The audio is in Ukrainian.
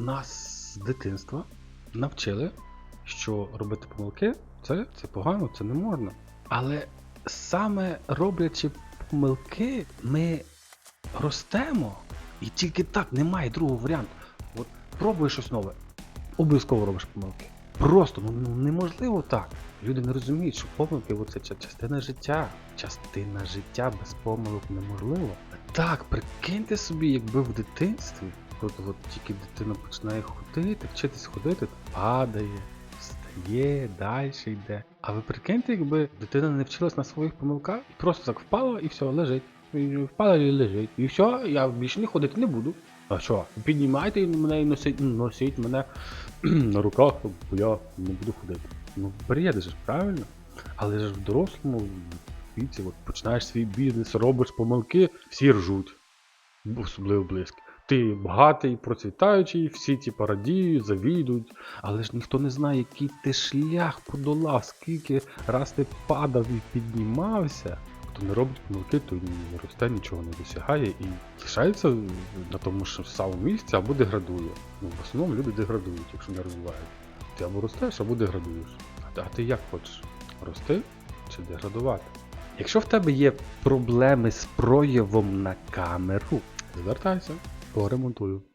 нас з дитинства навчили, що робити помилки це, це погано, це не можна. Але саме роблячи помилки, ми ростемо. І тільки так немає другого варіанту. От пробуєш щось нове, обов'язково робиш помилки. Просто ну, ну неможливо так. Люди не розуміють, що помилки це частина життя. Частина життя без помилок неможливо. Так, прикиньте собі, якби в дитинстві, от, от тільки дитина починає ходити, вчитись ходити, падає, встає, далі йде. А ви прикиньте, якби дитина не вчилась на своїх помилках, і просто так впала і все, лежить. І Впала і лежить. І все, я більше не ходити не буду. А що? Піднімайте мене і носіть, носіть мене на руках, бо я не буду ходити. Ну, бред же, правильно? Але ж в дорослому віці, от починаєш свій бізнес, робиш помилки, всі ржуть. Особливо близькі. Ти багатий, процвітаючий, всі ті радіють, завідують, але ж ніхто не знає, який ти шлях подолав, скільки раз ти падав і піднімався. Хто не робить помилки, той не росте, нічого не досягає і лишається на тому ж самому місці або деградує. Ну, в основному люди деградують, якщо не розвивають. Ти або ростеш, або деградуєш. А ти як хочеш? Рости чи деградувати? Якщо в тебе є проблеми з проявом на камеру, звертайся, Bora, Montuio.